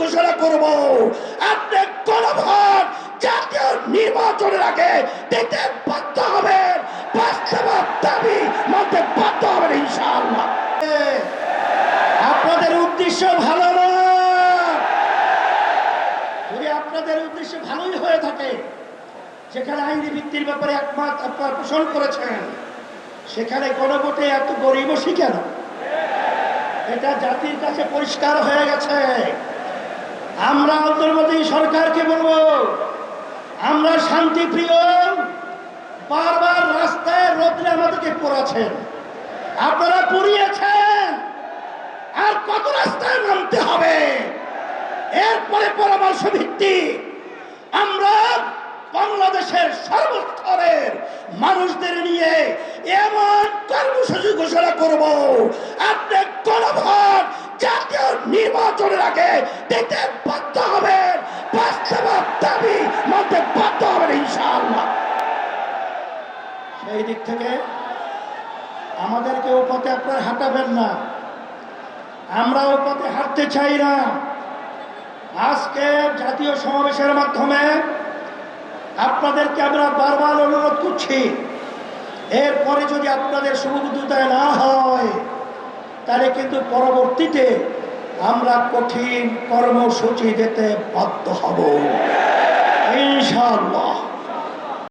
ঘোষণা করব। আপনি কোন জাতীয় নির্বাচনের আগে দিতে বাধ্য হবেন। বাস্তব দাবি মানতে বাধ্য হবেন ইনশাআল্লাহ। আপনাদের উদ্দেশ্য ভালো যদি আপনাদের উদ্দেশ্য ভালোই হয়ে থাকে, যেখানে আইনি ভিত্তির ব্যাপারে পোষণ করেছেন, সেখানে এত গরিবসী কেন এটা জাতির কাছে পরিষ্কার হয়ে গেছে। আমরা অন্তর্বর্তী সরকারকে বলব, আমরা শান্তিপ্রিয়, বারবার রাস্তায় রোদ্রে আমাদেরকে পড়াছেন আপনারা পুড়িয়েছেন। আর কত রাস্তায় নামতে হবে? এরপরে পরামর্শ ভিত্তি। আমরা বাংলাদেশের সর্বস্তরের মানুষদের নিয়ে এমন কর্মসূচি ঘোষণা করব। আপনি কোন ভোট জাতীয় নির্বাচনের আগে দিতে দাবি মানতে বাধ্য হবেন ইনশাআল্লাহ। সেই দিক থেকে আমাদেরকে ও পথে আপনারা হাঁটাবেন না। আমরা ও পথে হাঁটতে চাই না। আজকে জাতীয় সমাবেশের মাধ্যমে আপনাদেরকে আমরা বারবার অনুরোধ করছি, এরপরে যদি আপনাদের শুভবুদ্ধতায় না হয়, তাহলে কিন্তু পরবর্তীতে আমরা কঠিন কর্মসূচি যেতে বাধ্য হব। ইনশাআল্লাহ।